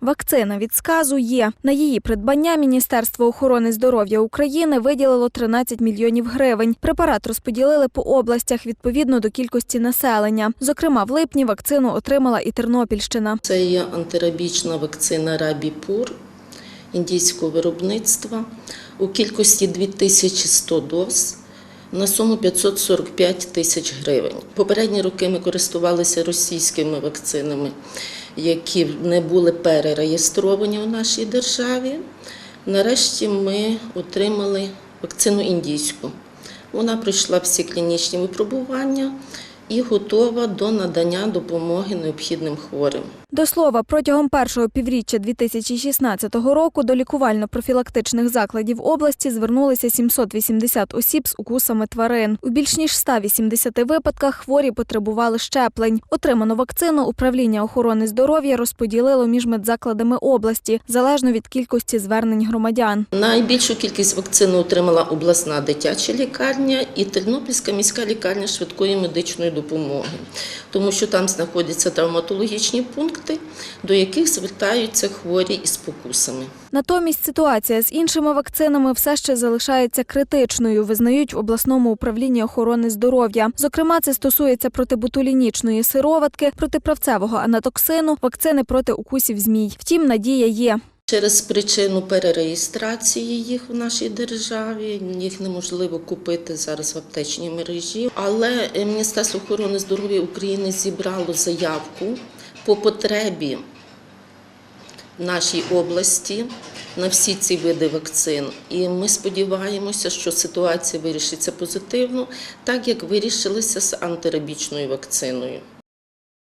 Вакцина від сказу є. На її придбання Міністерство охорони здоров'я України виділило 13 мільйонів гривень. Препарат розподілили по областях відповідно до кількості населення. Зокрема, в липні вакцину отримала і Тернопільщина. Це є антирабічна вакцина Рабіпур індійського виробництва у кількості 2100 доз на суму 545 тисяч гривень. Попередні роки ми користувалися російськими вакцинами, які не були перереєстровані у нашій державі. Нарешті ми отримали вакцину індійську. Вона пройшла всі клінічні випробування і готова до надання допомоги необхідним хворим. До слова, протягом першого півріччя 2016 року до лікувально-профілактичних закладів області звернулися 780 осіб з укусами тварин. У більш ніж 180 випадках хворі потребували щеплень. Отриману вакцину управління охорони здоров'я розподілило між медзакладами області залежно від кількості звернень громадян. Найбільшу кількість вакцини отримала обласна дитяча лікарня і Тернопільська міська лікарня швидкої медичної допомоги, тому що там знаходяться травматологічні пункти, до яких звертаються хворі із покусами. Натомість ситуація з іншими вакцинами все ще залишається критичною, визнають в обласному управлінні охорони здоров'я. Зокрема, це стосується протибутулінічної сироватки, протиправцевого анатоксину, вакцини проти укусів змій. Втім, надія є. Через причину перереєстрації їх в нашій державі їх неможливо купити зараз в аптечній мережі. Але Міністерство охорони здоров'я України зібрало заявку по потребі нашій області на всі ці види вакцин. І ми сподіваємося, що ситуація вирішиться позитивно, так як вирішилася з антирабічною вакциною.